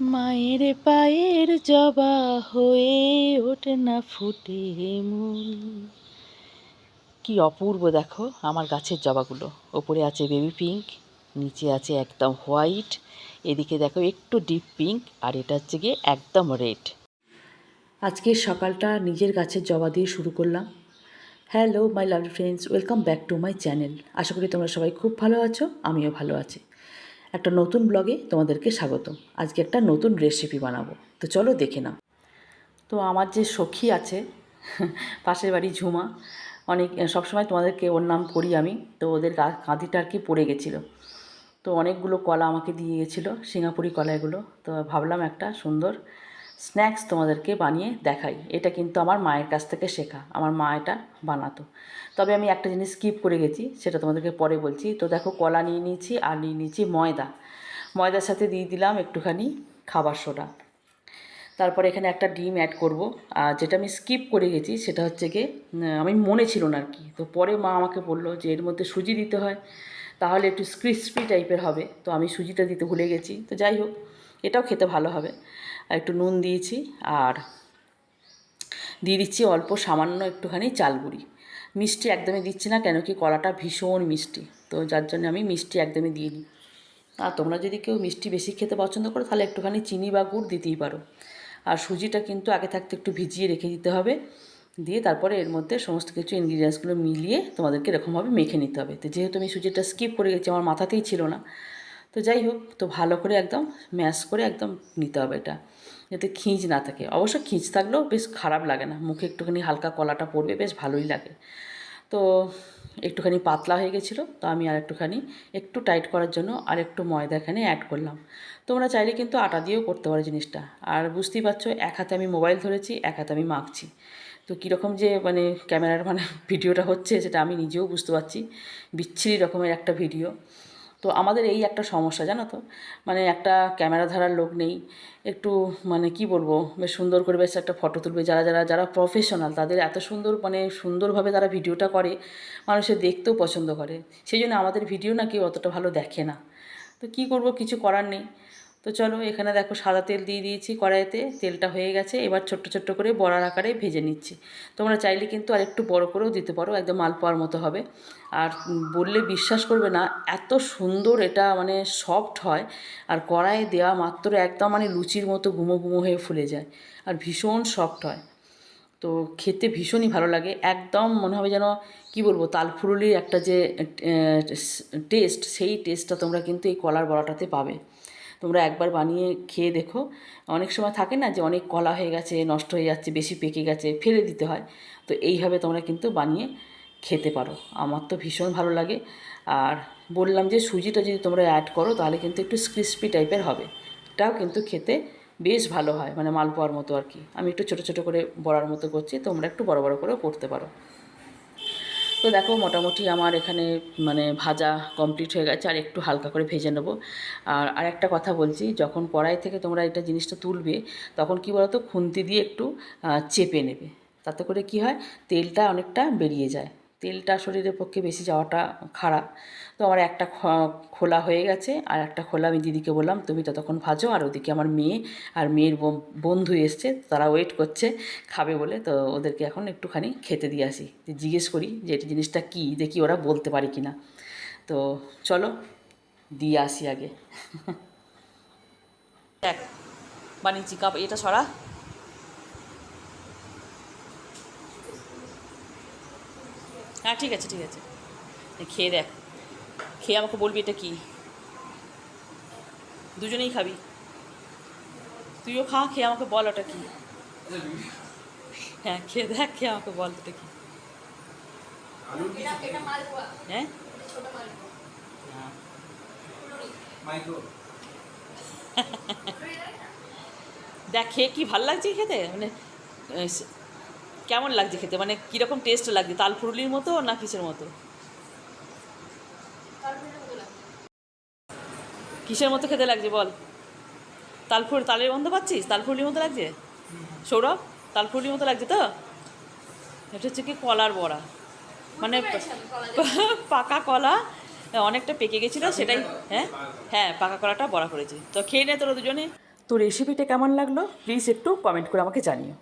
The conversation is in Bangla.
মায়ের পায়ের জবা হয়ে ওঠে না ফুটে মূল। কি অপূর্ব দেখো আমার গাছের জবাগুলো। ওপরে আছে বেবি পিঙ্ক নিচে আছে একদম হোয়াইট এদিকে দেখো একটু ডিপ পিঙ্ক আর এটা হচ্ছে গিয়ে একদম রেড আজকে সকালটা নিজের গাছের জবা দিয়ে শুরু করলাম। Hello my lovely friends welcome back to my channel আশা করি তোমরা সবাই খুব ভালো আছো, আমিও ভালো আছি। একটা নতুন ব্লগে তোমাদেরকে স্বাগত। আজকে একটা নতুন রেসিপি বানাবো। তো চলো দেখে নাও। তো আমার যে সখী আছে, পাশের বাড়ি ঝুমা, অনেক, সবসময় তোমাদেরকে ওর নাম করি আমি, তো ওদের গা কাঁদিটা আর কি পড়ে গেছিল। তো অনেকগুলো কলা আমাকে দিয়ে গেছিল, সিঙ্গাপুরি কলা এগুলো তো ভাবলাম একটা সুন্দর স্ন্যাক্স তোমাদেরকে বানিয়ে দেখাই। এটা কিন্তু আমার মায়ের কাছ থেকে শেখা। আমার মা এটা বানাতো। তবে আমি একটা জিনিস স্কিপ করে গেছি, সেটা তোমাদেরকে পরে বলছি। তো দেখো কলা নিয়ে নিয়েছি আর নিয়ে নিয়েছি ময়দা। ময়দার সাথে দিয়ে দিলাম একটুখানি খাবার সোডা। তারপরে এখানে একটা ডিম অ্যাড করব। আর যেটা আমি স্কিপ করে গেছি, সেটা হচ্ছে গিয়ে আমি মনে ছিল না আর কি। তো পরে মা আমাকে বলল যে এর মধ্যে সুজি দিতে হয়। তাহলে একটু ক্রিসপি টাইপের হবে। তো আমি সুজিটা দিতে ভুলে গেছি। তো যাই হোক এটাও খেতে ভালো হবে। আর একটু নুন দিয়েছি আর দিয়ে দিচ্ছি অল্প সামান্য একটুখানি চাল গুঁড়ি মিষ্টি একদমই দিচ্ছি না কেন কি কলাটা ভীষণ মিষ্টি। তো যার জন্য আমি মিষ্টি একদমই দিইনি। আর তোমরা যদি কেউ মিষ্টি বেশি খেতে পছন্দ করো তাহলে একটুখানি চিনি বা গুড় দিতেই পারো। আর সুজিটা কিন্তু আগে থাকতে একটু ভিজিয়ে রেখে দিতে হবে। দিয়ে তারপরে এর মধ্যে সমস্ত কিছু ইনগ্রিডিয়েন্টসগুলো মিলিয়ে তোমাদেরকে এরকমভাবে মেখে নিতে হবে। তো যেহেতু আমি সুজিটা স্কিপ করে গেছি, আমার মাথাতেই ছিল না। তো যাই হোক, তো ভালো করে একদম ম্যাশ করে একদম নিতে হবে এটা। যাতে খিঁচ না থাকে। অবশ্য খিঁচ থাকলেও বেশ খারাপ লাগে না। মুখে একটুখানি হালকা কলাটা পড়বে, বেশ ভালোই লাগে। তো একটুখানি পাতলা হয়ে গেছিল, তো আমি আর একটুখানি একটু টাইট করার জন্য আর একটু ময়দা এখানে অ্যাড করলাম। তোমরা চাইলে কিন্তু আটা দিয়েও করতে পারো জিনিসটা। আর বুঝতেই পারছ, এক হাতে আমি মোবাইল ধরেছি, এক হাতে আমি মাখছি। তো কীরকম যে মানে ক্যামেরার মানে ভিডিওটা হচ্ছে, সেটা আমি নিজেও বুঝতে পারছি। বিচ্ছিরি রকমের একটা ভিডিও। তো আমাদের এই একটা সমস্যা, জানো তো? মানে একটা ক্যামেরা ধরার লোক নেই। একটু মানে কি বলব? বেশ সুন্দর করে বেশ একটা ফটো তুলবে। যারা যারা যারা প্রফেশনাল তাদের এত সুন্দর মানে সুন্দরভাবে তারা ভিডিওটা করে, মানুষের দেখতেও পছন্দ করে। সেই জন্য আমাদের ভিডিও না কেউ অতটা ভালো দেখে না। তো কী করব? কিছু করার নেই। তো চলো এখানে দেখো সাদা তেল দিয়ে দিয়েছি কড়াইতে, তেলটা হয়ে গেছে। এবার ছোট্ট ছোট্ট করে বড়ার আকারে ভেজে নিচ্ছি। তোমরা চাইলে কিন্তু আর একটু বড় করেও দিতে পারো, একদম মাল মালপোয়ার মতো হবে। আর বললে বিশ্বাস করবে না, এত সুন্দর এটা মানে সফট হয়, আর কড়াইয়ে দেওয়া মাত্র একদম মানে লুচির মতো গুমো গুমো হয়ে ফুলে যায়, আর ভীষণ সফট হয়। তো খেতে ভীষণই ভালো লাগে, একদম মনে হবে যেন, কি বলব তালফুরুলির একটা যে টেস্ট, সেই টেস্টটা তোমরা কিন্তু এই কলার বড়াটাতে পাবে। তোমরা একবার বানিয়ে খেয়ে দেখো। অনেক সময় থাকে না যে অনেক কলা হয়ে গেছে, নষ্ট হয়ে যাচ্ছে, বেশি পেকে গেছে, ফেলে দিতে হয়। তো এইভাবে তোমরা কিন্তু বানিয়ে খেতে পারো। আমার তো ভীষণ ভালো লাগে। আর বললাম যে সুজিটা যদি তোমরা অ্যাড করো, তাহলে কিন্তু একটু ক্রিস্পি টাইপের হবে। এটাও কিন্তু খেতে বেশ ভালো হয় মানে মালপোয়ার মতো আর কি। আমি একটু ছোটো ছোটো করে বড়ার মতো করছি, তোমরা একটু বড় বড় করেও করতে পারো। তো দেখো মোটামুটি আমার এখানে মানে ভাজা কমপ্লিট হয়ে গেছে, আর একটু হালকা করে ভেজে নেব। আর আর একটা কথা বলছি, যখন কড়াই থেকে তোমরা এটা জিনিসটা তুলবে, তখন কি বলতো, খুন্তি দিয়ে একটু চেপে নেবে। তাতে করে কি হয়, তেলটা অনেকটা বেরিয়ে যায়। তেলটা শরীরের পক্ষে বেশি যাওয়াটা খারাপ। তো আমার একটা খোলা হয়ে গেছে আর একটা খোলা আমি দিদিকে বললাম, তুমি ততক্ষণ ভাজো। আর ওদিকে আমার মেয়ে আর মেয়ের বন্ধু এসছে, তারা ওয়েট করছে, খাবে বলে। তো ওদেরকে এখন একটুখানি খেতে দিয়ে আসি। জিজ্ঞেস করি যে এটা জিনিসটা কী? দেখি ওরা বলতে পারি কি না তো চলো, দিয়ে আসি আগে। দেখ, বানিয়েছি কাপ, এটা সরা। হ্যাঁ ঠিক আছে ঠিক আছে। খেয়ে দেখ। খেয়ে আমাকে বলবি এটা কি? দুজনেই খাবি। তুইও খা খেয়ে আমাকে বল ওটা কি। হ্যাঁ খেয়ে দেখ খেয়ে আমাকে বল ওটা কি। হ্যাঁ? হ্যাঁ। দেখ খেয়ে কি ভালো লাগছে খেতে? মানে কেমন লাগছে খেতে? মানে কীরকম টেস্ট লাগছে? তাল ফুরুলির মতো না কিসের মতো? কিসের মতো খেতে লাগছে বল? তালফুর তালের গন্ধ পাচ্ছিস? তালফুরলির মতো লাগছে? সৌরভ তালফুরলির মতো লাগছে তো? এটা হচ্ছে কি কলার বড়া। মানে পাকা কলা অনেকটা পেকে গেছিল সেটাই হ্যাঁ? হ্যাঁ পাকা কলাটা বড়া করেছি। তো খেয়ে নে তোরা দুজনে। তো রেসিপিটা কেমন লাগল? প্লিজ একটু কমেন্ট করে আমাকে জানিও।